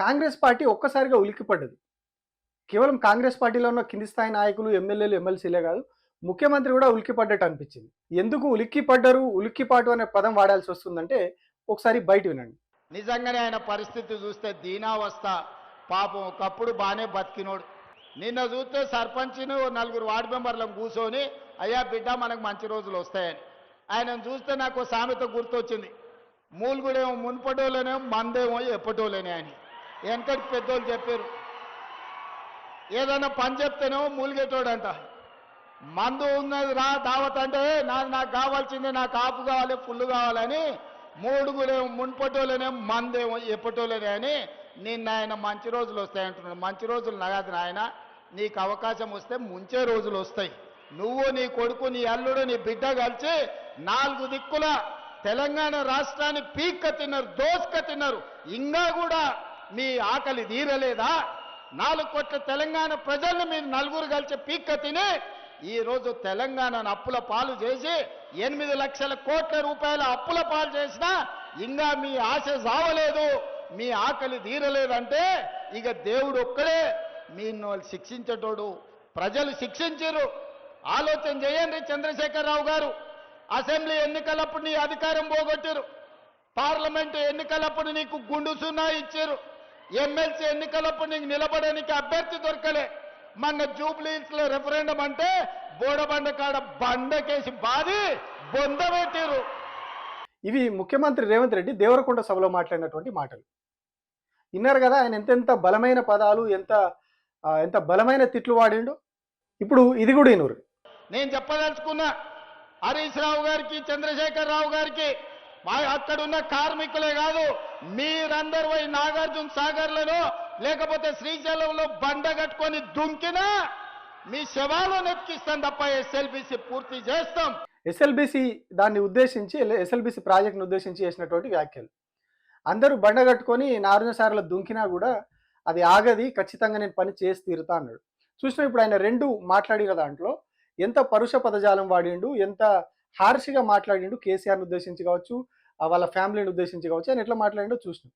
Congress party ఒక్కసారిగా ఉలిక్కిపడ్డది. కేవలం కాంగ్రెస్ పార్టీలో ఉన్న కింది స్థాయి నాయకులు ఎమ్మెల్యేలు ఎమ్మెల్సీలే కాదు ముఖ్యమంత్రి కూడా ఉలిక్కిపడ్డట్టు అనిపించింది. ఎందుకు ఉలిక్కిపడ్డరు? ఉలిక్కిపాటు అనే పదం వాడాల్సి వస్తుందంటే ఒకసారి బయట వినండి. నిజంగానే ఆయన పరిస్థితి చూస్తే దీనావస్థ. పాపం ఒకప్పుడు బాగానే బతికినోడు. నిన్న చూస్తే సర్పంచ్ను నలుగురు వార్డు మెంబర్లను కూర్చొని అయ్యా బిడ్డ మనకు మంచి రోజులు వస్తాయని. ఆయనను చూస్తే నాకు సామెత గుర్తొచ్చింది. మూలుగుడేమో మున్పటోలేనేమో మందేమో ఎప్పటోలేనే అని. వెనకటి పెద్దోళ్ళు చెప్పారు. ఏదైనా పని చెప్తేనేమో మూలిగేటోడంట. మందు ఉన్నది రా దావత్ అంటే నాకు నాకు కావాల్సిందే నాకు ఆపు కావాలి ఫుల్ కావాలని మూడుగులేమో మున్పటోలేనే మందేమో ఎప్పటోలేనే అని నిన్న ఆయన మంచి రోజులు వస్తాయి అంటున్నాడు. మంచి రోజులు నగదు నాయన నీకు అవకాశం వస్తే ముంచే రోజులు వస్తాయి. నువ్వు నీ కొడుకు నీ అల్లుడు నీ బిడ్డ కలిసి నాలుగు దిక్కుల తెలంగాణ రాష్ట్రాన్ని పీక్క తిన్నారు దోసుక తిన్నారు. ఇంకా కూడా మీ ఆకలి తీరలేదా? నాలుగు కోట్ల తెలంగాణ ప్రజల్ని మీరు నలుగురు కలిసి పీక్క తిని ఈరోజు తెలంగాణను అప్పుల పాలు చేసి ఎనిమిది లక్షల కోట్ల రూపాయల అప్పుల పాలు చేసినా ఇంకా మీ ఆశ సావలేదు మీ ఆకలి తీరలేదంటే ఇక దేవుడు ఒక్కడే మీను శిక్షించేటోడు. ప్రజలు శిక్షించరు ఆలోచన చేయండి చంద్రశేఖరరావు గారు. అసెంబ్లీ ఎన్నికలప్పుడు నీ అధికారం పోగొట్టారు పార్లమెంటు ఎన్నికలప్పుడు నీకు గుండు సున్నా ఇచ్చారు ఎమ్మెల్సీ ఎన్నికలప్పుడు నీకు నిలబడడానికి అభ్యర్థి దొరకలే. మొన్న జూబ్లీస్లో రెఫరెండం అంటే బోడబండ కాడ బండకేసి బాది బొంద పెట్టారు ఇవి ముఖ్యమంత్రి రేవంత్ రెడ్డి దేవరకొండ సభలో మాట్లాడినటువంటి మాటలు. విన్నారు కదా ఆయన ఎంతెంత బలమైన పదాలు ఎంత ఎంత బలమైన తిట్లు వాడిండు? ఇప్పుడు ఇది కూడా ఇనురు నేను చెప్పదలుచుకున్నా హరీష్ రావు గారికి చంద్రశేఖర్ రావు గారికి మా అక్కడున్న కార్మికులే కాదు మీరందరూ పోయి నాగార్జున సాగర్లలో లేకపోతే శ్రీశైలంలో బండ కట్టుకొని దుంకినా మీ శవాలు నెత్తికిస్తాం తప్ప ఎస్ఎల్బిసి పూర్తి చేస్తాం. ఎస్ఎల్బిసి దాన్ని ఉద్దేశించి ఎస్ఎల్బిసి ప్రాజెక్ట్ను ఉద్దేశించి చేసినటువంటి వ్యాఖ్యలు. అందరూ బండ కట్టుకొని నారుణ సార్లు దుంకినా కూడా అది ఆగది ఖచ్చితంగా నేను పని చేసి తీరుతా అన్నాడు. చూసిన ఇప్పుడు ఆయన రెండు మాట్లాడిన దాంట్లో ఎంత పరుష పదజాలం వాడిండు ఎంత హార్ష్గా మాట్లాడిండు కేసీఆర్ని ఉద్దేశించి కావచ్చు వాళ్ళ ఫ్యామిలీని ఉద్దేశించి కావచ్చు ఆయన ఎట్లా మాట్లాడిండో చూసినాం.